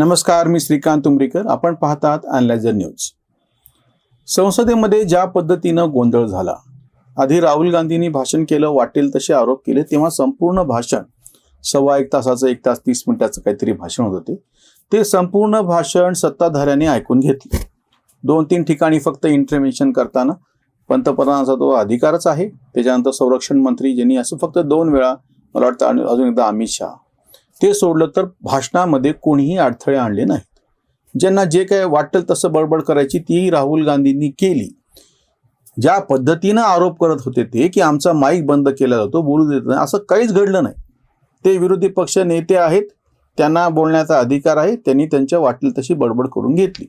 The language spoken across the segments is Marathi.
नमस्कार मी श्रीकांत उमरीकर. आपण पाहतात अनलायझर न्यूज संसदेमध्ये ज्या पद्धतीनं गोंधळ झाला आधी राहुल गांधींनी भाषण केलं वाटेल तसे आरोप केले तेव्हा संपूर्ण भाषण सव्वा एक तासाचं एक तास तीस मिनिटाचं काहीतरी भाषण होत होते. ते संपूर्ण भाषण सत्ताधाऱ्याने ऐकून घेतले. दोन तीन ठिकाणी फक्त इंटरव्हेन्शन करताना पंतप्रधानाचा तो अधिकारच आहे. त्याच्यानंतर संरक्षण मंत्री ज्यांनी असं फक्त दोन वेळा मला वाटतं अजून एकदा अमित शहा. ते सोडलं तर भाषणामध्ये कोणीही अडथळे आणले नाहीत. ज्यांना जे काय वाटेल तसं बडबड करायची ती राहुल गांधींनी केली. ज्या पद्धतीनं आरोप करत होते ते की आमचा माईक बंद केला जातो बोलू देत नाही असं काहीच घडलं नाही. ते विरोधी पक्ष नेते आहेत त्यांना बोलण्याचा अधिकार आहे त्यांनी त्यांच्या वाटेल तशी बडबड करून घेतली.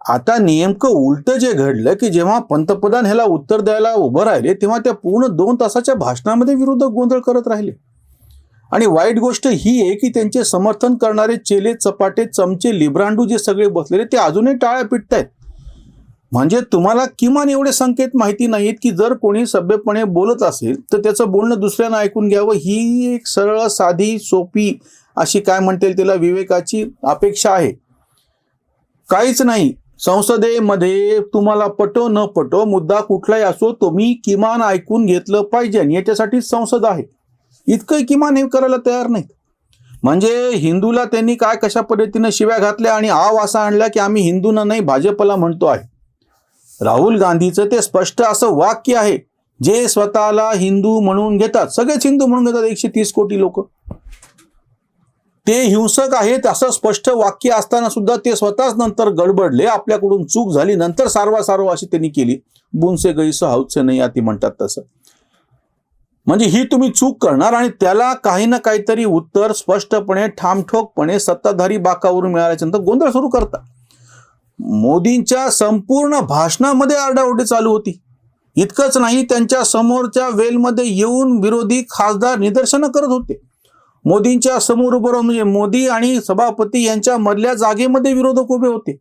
आता नेमकं उलटं जे घडलं की जेव्हा पंतप्रधान ह्याला उत्तर द्यायला उभं राहिले तेव्हा त्या पूर्ण दोन तासाच्या भाषणामध्ये विरोधक गोंधळ करत राहिले. आणि वाईट गोष्ट ही आहे की त्यांचे समर्थन करणारे चेले चपाटे चमचे लिब्रांडू जे सगळे बसलेले ते अजूनही टाळ्या पिटतायत. म्हणजे तुम्हाला किमान एवढे संकेत माहिती नाहीत की जर कोणी सभ्यपणे बोलत असेल तर त्याचं बोलणं दुसऱ्यानं ऐकून घ्यावं. ही एक सरळ साधी सोपी अशी काय म्हणता येईल तिला विवेकाची अपेक्षा आहे. काहीच नाही. संसदेमध्ये तुम्हाला पटो न पटो मुद्दा कुठलाही असो तुम्ही किमान ऐकून घेतलं पाहिजे आणि याच्यासाठी संसद आहे. इतकं किमान हे करायला तयार नाहीत. म्हणजे हिंदूला त्यांनी काय कशा पद्धतीनं शिव्या घातल्या आणि आव असा आणला की आम्ही हिंदूंना नाही भाजपला म्हणतो आहे. राहुल गांधीचं ते स्पष्ट असं वाक्य आहे. जे स्वतःला हिंदू म्हणून घेतात सगळेच हिंदू म्हणून घेतात एकशे तीस कोटी लोक. ते हिंसक आहेत असं स्पष्ट वाक्य असताना सुद्धा ते स्वतःच नंतर गडबडले आपल्याकडून चूक झाली नंतर सारवा सारवा अशी त्यांनी केली. बुनसे गैस हौसे नाही अति म्हणतात तसं. म्हणजे ही तुम्ही चूक करणार आणि त्याला काही ना काहीतरी उत्तर स्पष्टपणे ठामठोकपणे सत्ताधारी बाकावरून मिळाल्याच्यानंतर गोंधळ सुरू करता. मोदींच्या संपूर्ण भाषणामध्ये आरडाओरडी चालू होती. इतकंच नाही त्यांच्या समोरच्या वेलमध्ये येऊन विरोधी खासदार निदर्शनं करत होते. मोदींच्या समोर उभं म्हणजे मोदी आणि सभापती यांच्या मधल्या जागेमध्ये विरोधक उभे होते.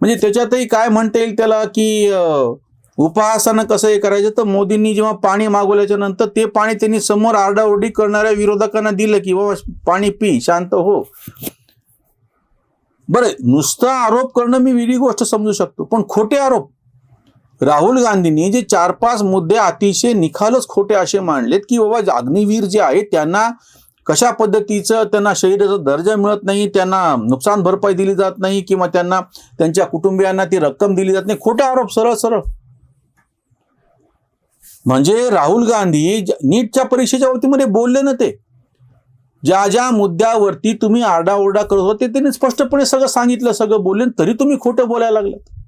म्हणजे त्याच्यातही काय म्हणता येईल त्याला की अं, उपहासानं कसं हे करायचं? तर मोदींनी जेव्हा पाणी मागवल्याच्या नंतर ते पाणी त्यांनी समोर आरडाओरडी करणाऱ्या विरोधकांना दिलं की बाबा पाणी पी शांत हो. बरं नुसता आरोप करणं मी वेगळी गोष्ट समजू शकतो पण खोटे आरोप. राहुल गांधींनी जे चार पाच मुद्दे अतिशय निखालच खोटे असे मांडलेत की बाबा अग्निवीर जे आहेत त्यांना कशा पद्धतीचं त्यांना शहीदाचा दर्जा मिळत नाही त्यांना नुकसान भरपाई दिली जात नाही किंवा त्यांना त्यांच्या कुटुंबियांना ती रक्कम दिली जात नाही. खोटे आरोप सरळ सरळ म्हणजे राहुल गांधी नीटच्या परीक्षेच्या वतीमध्ये बोलले ना ते. ज्या ज्या मुद्द्यावरती तुम्ही आरडाओरडा करत होते त्यांनी स्पष्टपणे सगळं सांगितलं सगळं बोलले तरी तुम्ही खोटं बोलायला लागलात.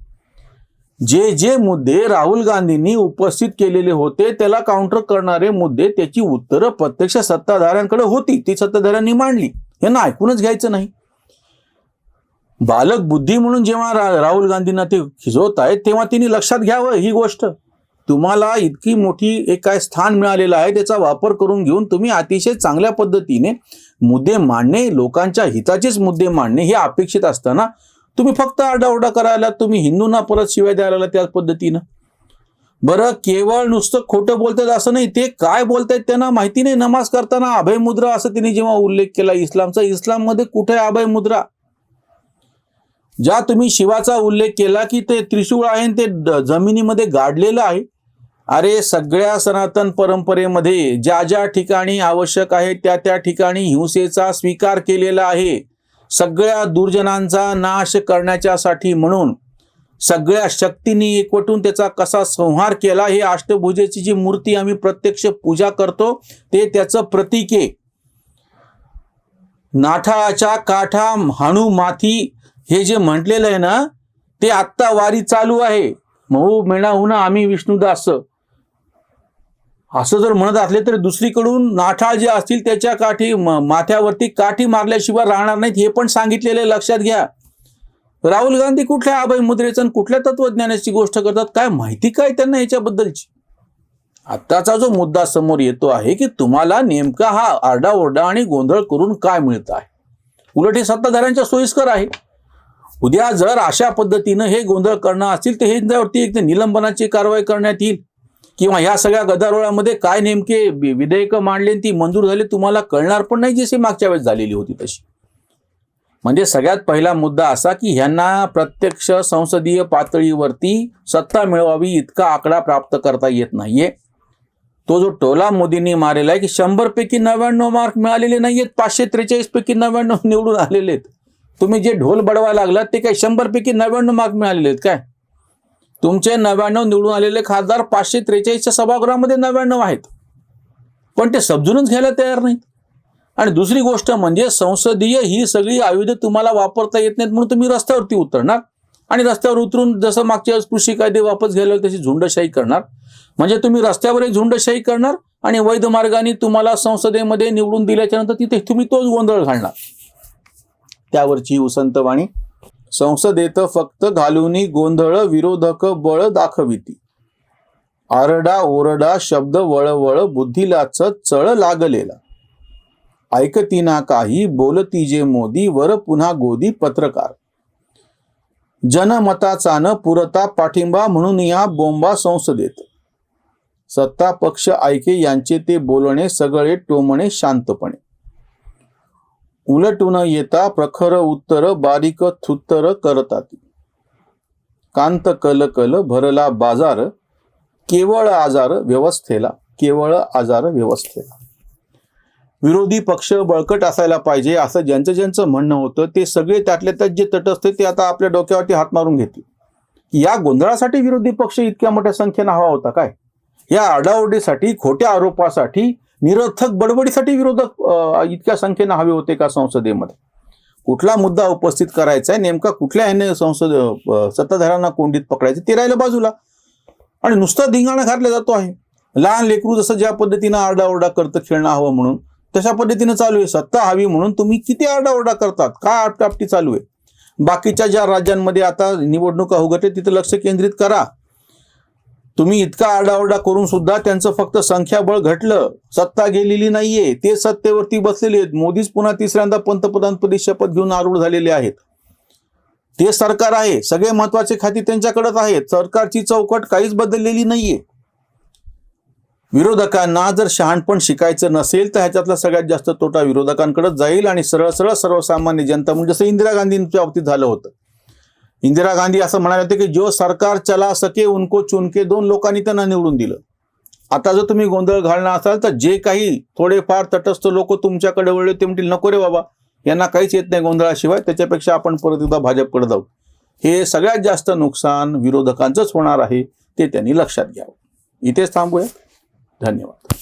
जे जे मुद्दे राहुल गांधींनी उपस्थित केलेले होते त्याला काउंटर करणारे मुद्दे त्याची उत्तरं प्रत्यक्ष सत्ताधाऱ्यांकडे होती. ती सत्ताधाऱ्यांनी मांडली. यांना ऐकूनच घ्यायचं नाही. बालक बुद्धी म्हणून जेव्हा रा- राहुल गांधींना ते खिजवत आहेत तेव्हा तिने लक्षात घ्यावं ही गोष्ट. तुम्हाला इतकी मोठी एक काय स्थान मिळालेलं आहे त्याचा वापर करून घेऊन तुम्ही अतिशय चांगल्या पद्धतीने मुद्दे मांडणे लोकांच्या हिताचेच मुद्दे मांडणे हे अपेक्षित असताना तुम्ही फक्त आरडाओरडा करायला तुम्ही हिंदूंना परत शिवाय द्यायला लागला त्याच पद्धतीनं. बरं केवळ नुसतं खोटं बोलतात असं नाही ते काय बोलतायत त्यांना माहिती नाही. नमाज करताना अभय मुद्रा असं तिने जेव्हा उल्लेख केला इस्लामचा इस्लाममध्ये कुठे आहे अभय मुद्रा? ज्या तुम्ही शिवाचा उल्लेख केला की ते त्रिशूळ आहे आणि ते जमिनीमध्ये गाडलेलं आहे. अरे सगळ्या सनातन परंपरेमध्ये ज्या ज्या ठिकाणी आवश्यक आहे त्या त्या ठिकाणी हिंसेचा स्वीकार केलेला आहे. सगळ्या दुर्जनांचा नाश करण्याच्यासाठी म्हणून सगळ्या शक्तींनी एकवटून त्याचा कसा संहार केला हे अष्टभुजेची जी मूर्ती आम्ही प्रत्यक्ष पूजा करतो ते त्याचं प्रतीक आहे. नाठाळाच्या काठा हाणू माथी हे जे म्हटलेलं आहे ना ते आत्ता वारी चालू आहे. महू मेणा हुना आम्ही विष्णुदास असं जर म्हणत असले तर दुसरीकडून नाठाळ जे असतील त्याच्या काठी म- माथ्यावरती काठी मारल्याशिवाय राहणार नाहीत हे पण सांगितलेले लक्षात घ्या. राहुल गांधी कुठल्या अभय मुद्रेचं कुठल्या तत्वज्ञानाची गोष्ट करतात काय माहिती काय त्यांना याच्याबद्दलची? आत्ताचा जो मुद्दा समोर येतो आहे की तुम्हाला नेमका हा आरडाओरडा आणि गोंधळ करून काय मिळत आहे? उलट हे सत्ताधाऱ्यांच्या सोयीस्कर आहे. उद्या जर अशा पद्धतीनं हे गोंधळ करणं असतील तर हे त्यावरती एक निलंबनाची कारवाई करण्यात येईल. किंवा या सगळ्या गदारोळामध्ये काय नेमके विधेयकं मांडले ती मंजूर झाली तुम्हाला कळणार पण नाही जशी मागच्या वेळेस झालेली होती तशी. म्हणजे सगळ्यात पहिला मुद्दा असा की ह्यांना प्रत्यक्ष संसदीय पातळीवरती सत्ता मिळवावी इतका आकडा प्राप्त करता येत नाहीये. तो जो टोला मोदींनी मारलेला आहे की शंभर पैकी नव्याण्णव मार्क मिळालेले नाहीयेत पाचशे त्रेचाळीस पैकी नव्याण्णव निवडून आलेले आहेत. तुम्ही जे ढोल बडवा लागलात ते काय शंभर पैकी नव्याण्णव मार्क मिळालेले आहेत काय? तुमचे नव्याण्णव निवडून आलेले खासदार पाचशे त्रेचाळीसच्या सभागृहामध्ये नव्याण्णव आहेत. पण ते समजूनच घ्यायला तयार नाहीत. आणि दुसरी गोष्ट म्हणजे संसदीय ही सगळी आयुध तुम्हाला वापरता येत नाहीत म्हणून तुम्ही रस्त्यावरती उतरणार. आणि रस्त्यावर उतरून जसं मागच्या वेळेस कृषी कायदे वापस घ्यायला तशी झुंडशाही करणार. म्हणजे तुम्ही रस्त्यावरही झुंडशाही करणार आणि वैध मार्गाने तुम्हाला संसदेमध्ये निवडून दिल्याच्या नंतर तिथे तुम्ही तोच गोंधळ घालणार. त्यावरची उसंतवाणी संसदेत फक्त घालूनी गोंधळ विरोधक बळ दाखविती. आरडा ओरडा शब्द वळवळ बुद्धीलाच चळ लागलेला. ऐकती ना काही बोलती जे मोदी वर पुन्हा गोदी पत्रकार. जनमताचा न पुरता पाठिंबा म्हणून या बोंबा संसदेत. सत्ता पक्ष ऐके यांचे ते बोलणे सगळे टोमणे शांतपणे. उलटून येता प्रखर उत्तर बारीक थुत्तर करतात. कांत कल कल भरला बाजार केवळ आजार व्यवस्थेला केवळ आजार व्यवस्थेला. विरोधी पक्ष बळकट असायला पाहिजे असं ज्यांचं ज्यांचं म्हणणं होतं ते सगळे त्यातल्या त्यात जे तटस्थ ते आता आपल्या डोक्यावरती हात मारून घेतील. या गोंधळासाठी विरोधी पक्ष इतक्या मोठ्या संख्येनं हवा होता काय? या आरडाओरडीसाठी खोट्या आरोपासाठी निरर्थक बडबडीसाठी विरोधक इतक्या संख्येनं हवे होते का संसदेमध्ये? कुठला मुद्दा उपस्थित करायचा आहे नेमका कुठल्या ह्याने संसद सत्ताधाऱ्यांना कोंडीत पकडायचं ते राहिलं बाजूला. आणि नुसता धिंगाणा घातला जातो आहे. लहान लेकरू जसं ज्या पद्धतीनं आरडाओरडा करतं खेळणं हवं म्हणून तशा पद्धतीनं चालू आहे. सत्ता हवी म्हणून तुम्ही किती आरडाओरडा करतात? काय आपटापटी चालू आहे? बाकीच्या ज्या राज्यांमध्ये आता निवडणुका उघडते तिथं लक्ष केंद्रित करा. तुम्ही इतका आरडाओरडा करून सुद्धा त्यांचं फक्त संख्याबळ घटलं. सत्ता गेलेली नाहीये. ते सत्तेवरती बसलेले आहेत. मोदीच पुन्हा तिसऱ्यांदा पंतप्रधानपदी शपथ घेऊन आरूढ झालेले आहेत. ते सरकार आहे. सगळे महत्त्वाचे खाती त्यांच्याकडेच आहेत. सरकारची चौकट काहीच बदललेली नाहीये. विरोधकांना जर शहाणपण शिकायचं नसेल तर ह्याच्यातला सगळ्यात जास्त तोटा विरोधकांकडेच जाईल आणि सरळ सरळ सर्वसामान्य जनता म्हणजे जसं इंदिरा गांधींच्या बाबतीत झालं होतं. इंदिरा गांधी असं म्हणाले होते की जो सरकार चला सके उनको चुनके. दोन लोकांनी त्यांना निवडून दिलं. आता जर तुम्ही गोंधळ घालणार असाल तर जे काही थोडेफार तटस्थ लोक तुमच्याकडे वळले ते म्हणतील नको रे बाबा यांना काहीच येत नाही गोंधळाशिवाय त्याच्यापेक्षा आपण परत एकदा भाजपकडे जाऊ. हे सगळ्यात जास्त नुकसान विरोधकांचंच होणार आहे ते त्यांनी लक्षात घ्यावं. इथेच थांबूया. धन्यवाद.